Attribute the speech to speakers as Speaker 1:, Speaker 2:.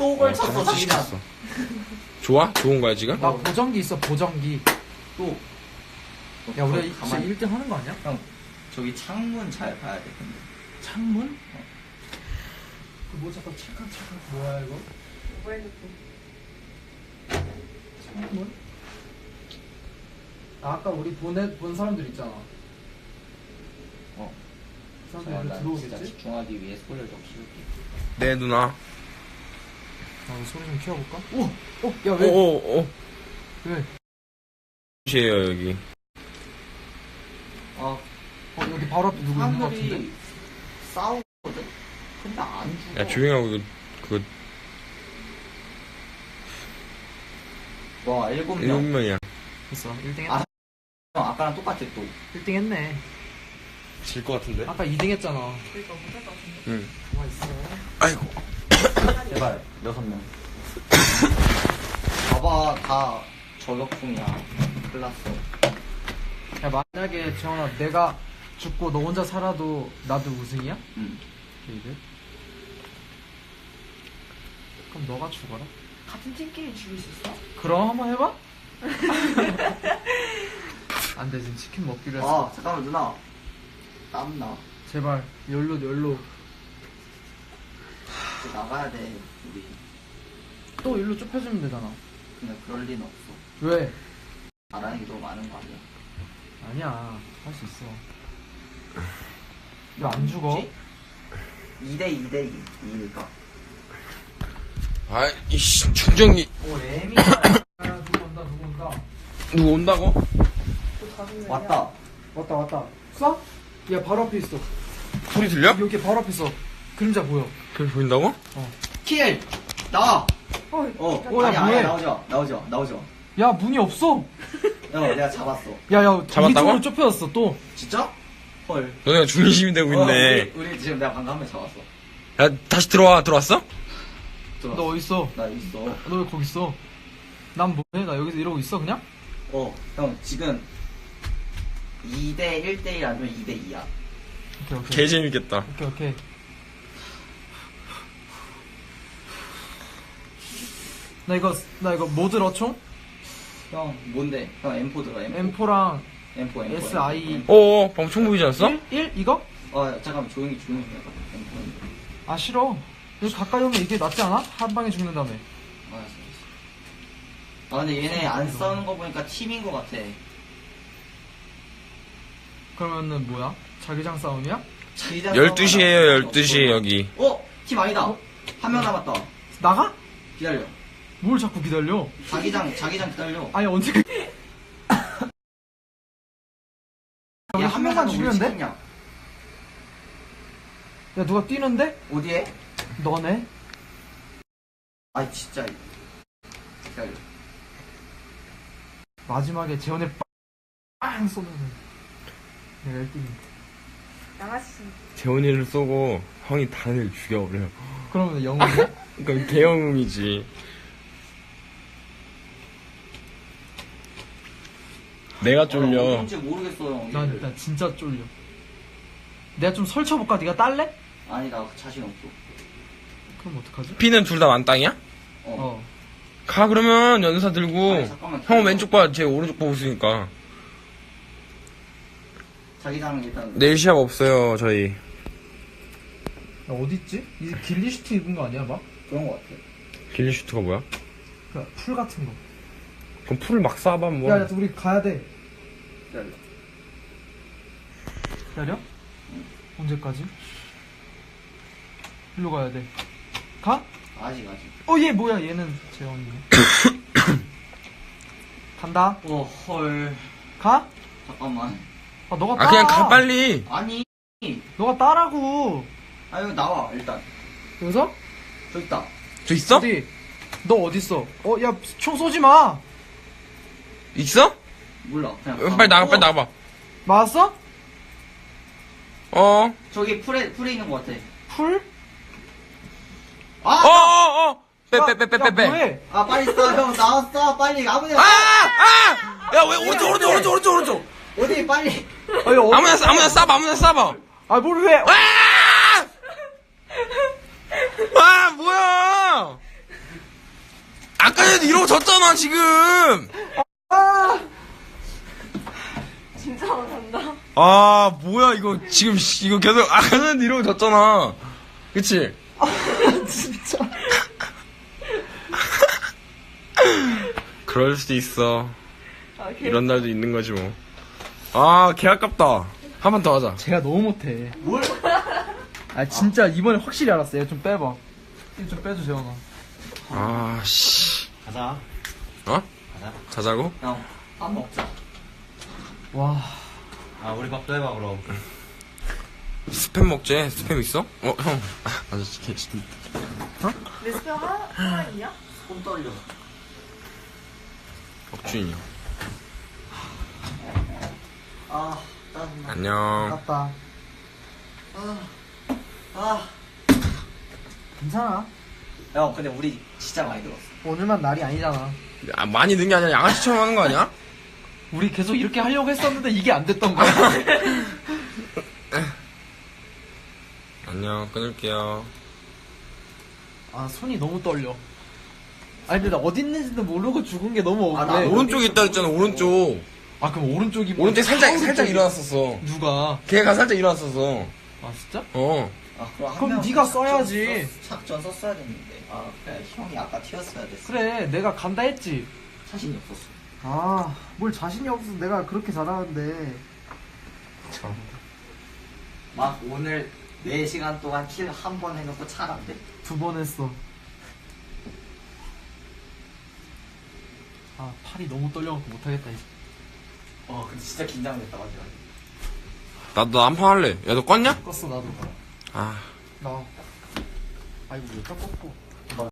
Speaker 1: 또 걸쳤어,
Speaker 2: 다시
Speaker 1: 지금.
Speaker 2: 시켰어. 좋아? 좋은 거야 지금?
Speaker 3: 나 보정기 있어 보정기
Speaker 1: 또.
Speaker 3: 야 우리
Speaker 1: 어,
Speaker 3: 진짜
Speaker 1: 가만히.
Speaker 3: 1등 하는 거 아니야?
Speaker 1: 형, 저기 창문 잘 봐야 돼, 근데.
Speaker 3: 창문? 그뭐 잠깐 착각 착각 뭐야 이거? 창문? 아, 아까 우리 보내 본 사람들 있잖아
Speaker 1: 어.
Speaker 3: 그 사람들
Speaker 1: 나 진짜
Speaker 3: 들어오겠지?
Speaker 1: 집중하기 위해 소리를 좀 키울게.
Speaker 2: 네 누나.
Speaker 3: 나 소리 좀 키워볼까? 오! 어? 야 왜?
Speaker 2: 오오오.
Speaker 3: 왜?
Speaker 2: 시에요 여기.
Speaker 1: 아,
Speaker 3: 어 여기 바로 앞에 누구 있는 거 같은데?
Speaker 1: 사람들이 싸우거든? 근데 안 죽어.
Speaker 2: 야 조용하고 그, 그
Speaker 1: 와, 일곱
Speaker 2: 일곱
Speaker 1: 명.
Speaker 2: 명이야.
Speaker 3: 됐어 1등 했다
Speaker 1: 아. 형, 아까랑 똑같아, 또.
Speaker 3: 1등 했네
Speaker 2: 질 것 같은데?
Speaker 3: 아까 2등 했잖아
Speaker 2: 응.
Speaker 3: 가만 있어
Speaker 2: 아이고.
Speaker 1: 제발, 여섯 명. 봐봐, 다 저격풍이야. 큰일 났어.
Speaker 3: 야 만약에 정원아 내가 죽고 너 혼자 살아도 나도 우승이야?
Speaker 1: 응.
Speaker 3: 게이드? 그럼 너가 죽어라
Speaker 4: 같은 팀끼리 죽일 수 있어?
Speaker 3: 그럼 한번 해봐? 안 돼 지금 치킨 먹기로 했어
Speaker 1: 아, 잠깐만, 누나. 땀 나.
Speaker 3: 제발 열로 열로
Speaker 1: 이제 나가야 돼, 우리.
Speaker 3: 또 일로 좁혀주면 되잖아
Speaker 1: 근데 그럴 리는 없어.
Speaker 3: 왜?
Speaker 1: 잘하는 게 너무 많은 거 아니야?
Speaker 3: 아니야 할 수 있어 왜안 죽어?
Speaker 1: 2대 2대 2. 2니까.
Speaker 2: 아 이씨 충전기
Speaker 1: 오, 애미.
Speaker 3: 야 누구 온다 누구 온다
Speaker 2: 누구 온다고?
Speaker 1: 왔다.
Speaker 3: 왔다 왔다 쏴? 야 바로 앞에 있어
Speaker 2: 소리 들려?
Speaker 3: 여기 바로 앞에 있어 그림자 보여
Speaker 2: 그래 보인다고?
Speaker 1: 킬! 나와!
Speaker 4: 어,
Speaker 1: 어,
Speaker 3: 어, 야,
Speaker 1: 아니, 아니,
Speaker 3: 뭐해?
Speaker 1: 나오죠. 나오죠. 나오죠.
Speaker 3: 야 문이 없어
Speaker 1: 형, 내가 잡았어.
Speaker 3: 야 야
Speaker 2: 잡았다고?
Speaker 3: 이쪽으로 좁혀졌어 또
Speaker 1: 진짜? 헐.
Speaker 2: 너네가 중심이 되고
Speaker 1: 어,
Speaker 2: 있네.
Speaker 1: 우리, 우리 지금 내가 방금 한 명 잡았어.
Speaker 2: 야 다시 들어와 들어왔어?
Speaker 1: 들어왔어.
Speaker 3: 너 어딨어?
Speaker 1: 나 있어.
Speaker 3: 너 왜 거기 있어? 난 뭐해? 나 여기서 이러고 있어 그냥?
Speaker 1: 어, 형, 지금 2대 1대1 아니면 2대 2야.
Speaker 3: 오케이 오케이
Speaker 2: 개 재밌겠다.
Speaker 3: 오케이 오케이 나 이거 나 이거 뭐 들어 총?
Speaker 1: 형, 뭔데? 형, M4 들어, M4.
Speaker 3: M4랑
Speaker 1: M4, M4.
Speaker 3: SI.
Speaker 2: 오 방금 총 보이지 않았어?
Speaker 3: 1? 1? 이거?
Speaker 1: 어, 잠깐만, 조용히, 조용히 해봐. M4.
Speaker 3: 아 싫어 여기 가까이 오면 이게 낫지 않아? 한 방에 죽는 다음에
Speaker 1: 알았어, 알았어. 아, 근데 얘네 안 싸우는 거 보니까 팀인 거 같아.
Speaker 3: 그러면은 뭐야? 자기장 싸움이야?
Speaker 1: 자기장
Speaker 2: 12시에요
Speaker 1: 싸움은
Speaker 2: 12시 여기.
Speaker 1: 어? 팀 아니다. 한 명 남았다.
Speaker 3: 나가?
Speaker 1: 기다려.
Speaker 3: 뭘 자꾸 기다려
Speaker 1: 자기장, 자기장 기다려.
Speaker 3: 아니 언제 그... 얘한 명만
Speaker 1: 우리
Speaker 3: 죽이면 돼?
Speaker 1: 야
Speaker 3: 누가 뛰는데?
Speaker 1: 어디에?
Speaker 3: 너네?
Speaker 1: 아, 진짜. 기다려.
Speaker 3: 마지막에 재원에 빵 쏘면은 내가 1등이
Speaker 4: 양아치.
Speaker 2: 재원이를 쏘고 형이 단을 죽여버려.
Speaker 3: 그러면 영웅이야?
Speaker 2: 그럼 개영웅이지. 내가 쫄려.
Speaker 1: 어딘지 모르겠어요.
Speaker 3: 난,
Speaker 1: 얘를.
Speaker 3: 나 진짜 쫄려 내가 좀 설쳐볼까? 네가 딸래?
Speaker 1: 아니, 나 자신 없어.
Speaker 3: 그럼 어떡하지?
Speaker 2: 피는 둘 다 만땅이야?
Speaker 1: 어.
Speaker 3: 어
Speaker 2: 가 그러면 연사 들고
Speaker 1: 아니, 잠깐만,
Speaker 2: 형은. 왼쪽 봐, 제 오른쪽 보고 있으니까.
Speaker 1: 자기장 일단.
Speaker 2: 내일 시합 없어요 저희.
Speaker 3: 야 어딨지? 이 길리슈트 입은 거 아니야 막?
Speaker 1: 그런 거 같아.
Speaker 2: 길리 슈트가 뭐야?
Speaker 3: 그풀 같은 거
Speaker 2: 그럼 풀을 막 쏴봐 뭐.
Speaker 3: 야, 야 우리 가야 돼
Speaker 1: 기다려.
Speaker 3: 기다려? 언제까지? 일로 가야 돼 가?
Speaker 1: 아직, 아직.
Speaker 3: 어 얘 뭐야 얘는 재원이네 간다
Speaker 1: 어, 헐.
Speaker 3: 가?
Speaker 1: 잠깐만.
Speaker 3: 아 너가 따라
Speaker 2: 아 그냥 가 빨리.
Speaker 1: 아니.
Speaker 3: 너가 따라고
Speaker 1: 아, 여기 나와, 일단.
Speaker 3: 여기서?
Speaker 1: 저기 있다.
Speaker 2: 저 있어?
Speaker 3: 어디? 너 어딨어? 어, 야, 총 쏘지 마!
Speaker 2: 있어?
Speaker 1: 몰라. 그냥.
Speaker 2: 어, 빨리 나가
Speaker 1: 어,
Speaker 2: 빨리 나가봐.
Speaker 3: 맞았어?
Speaker 2: 어.
Speaker 1: 저기 풀에, 풀에 있는 거 같아.
Speaker 3: 풀?
Speaker 1: 아!
Speaker 2: 어, 어, 어. 빼,
Speaker 3: 야,
Speaker 2: 빼, 빼, 빼,
Speaker 3: 야,
Speaker 2: 빼, 빼.
Speaker 3: 뭐해?
Speaker 1: 아, 빨리 써, 형. 나왔어. 빨리. 아무데나.
Speaker 2: 아! 아! 야, 왜, 오른쪽, 오른쪽, 오른쪽, 오른쪽, 오른쪽.
Speaker 1: 어디, 빨리.
Speaker 3: 아니, 어,
Speaker 2: 아무나, 쏴, 아무나 쏴봐, 아무나 쏴봐.
Speaker 3: 아, 뭘 왜?
Speaker 2: 아! 아, 뭐야! 아까 전에 이러고 졌잖아, 지금!
Speaker 4: 진짜 못한다.
Speaker 2: 아, 뭐야, 이거, 지금, 씨, 이거 계속, 전에 이러고 졌잖아. 그치?
Speaker 3: 진짜.
Speaker 2: 그럴 수도 있어.
Speaker 4: 아, 걔
Speaker 2: 이런 날도 있는 거지, 뭐. 아, 개 아깝다. 한 번 더 하자.
Speaker 3: 제가 너무 못해.
Speaker 1: 뭘?
Speaker 3: 아 진짜 이번에 확실히 알았어요. 좀 빼봐. 이거 좀 빼줘 재원아.
Speaker 2: 아, 씨.
Speaker 1: 가자.
Speaker 2: 어?
Speaker 1: 가자.
Speaker 2: 자자고?
Speaker 1: 형, 밥 먹자.
Speaker 3: 와.
Speaker 1: 아, 우리 밥도 해봐, 그럼.
Speaker 2: 스팸 먹지? 스팸 있어? 어, 형. 아, 맞아, 개, 씨.
Speaker 4: 레스페 하나, 하나 있냐?
Speaker 1: 손 떨려.
Speaker 2: 박주인이요.
Speaker 1: 아, 짜증나.
Speaker 2: 안녕.
Speaker 3: 아깝다.
Speaker 1: 아, 아.
Speaker 3: 괜찮아.
Speaker 1: 형, 근데 우리 진짜 많이 들었어.
Speaker 3: 오늘만 날이 아니잖아.
Speaker 2: 아, 많이 는 게 아니라 양아치처럼 하는 거 아니야?
Speaker 3: 우리 계속 이렇게 하려고 했었는데 이게 안 됐던 거야.
Speaker 2: 안녕, 끊을게요.
Speaker 3: 아 손이 너무 떨려. 아니 근데 나 어디 있는지도 모르고 죽은 게 너무
Speaker 1: 아,
Speaker 3: 억울해.
Speaker 1: 나
Speaker 2: 오른쪽에 있다 했잖아, 오른쪽.
Speaker 3: 아 그럼 오른쪽이 뭐-
Speaker 2: 오른쪽에 살짝,
Speaker 3: 오른쪽이-
Speaker 2: 살짝 일어났었어.
Speaker 3: 누가?
Speaker 2: 걔가 살짝 일어났었어.
Speaker 3: 아 진짜?
Speaker 2: 어.
Speaker 1: 아, 그럼, 한
Speaker 3: 그럼
Speaker 1: 명은
Speaker 3: 네가 써야지.
Speaker 1: 썼- 작전 썼어야 됐는데. 아, 그래, 형이 아까 튀었어야 됐어.
Speaker 3: 그래 내가 간다 했지.
Speaker 1: 자신이 없었어.
Speaker 3: 아 뭘 자신이 없어서 내가 그렇게 잘하는데.
Speaker 2: 참.
Speaker 1: 막 오늘 4시간 동안 킬 한 번 해놓고 차란데?
Speaker 3: 두 번 했어. 아 팔이 너무 떨려갖고 못하겠다 이제.
Speaker 1: 어, 근데 진짜 긴장됐다, 마지막에.
Speaker 2: 나도 난판 할래. 야, 너 껐냐?
Speaker 3: 껐어 나도.
Speaker 2: 아.
Speaker 3: 나. 아이고 왜 껐고.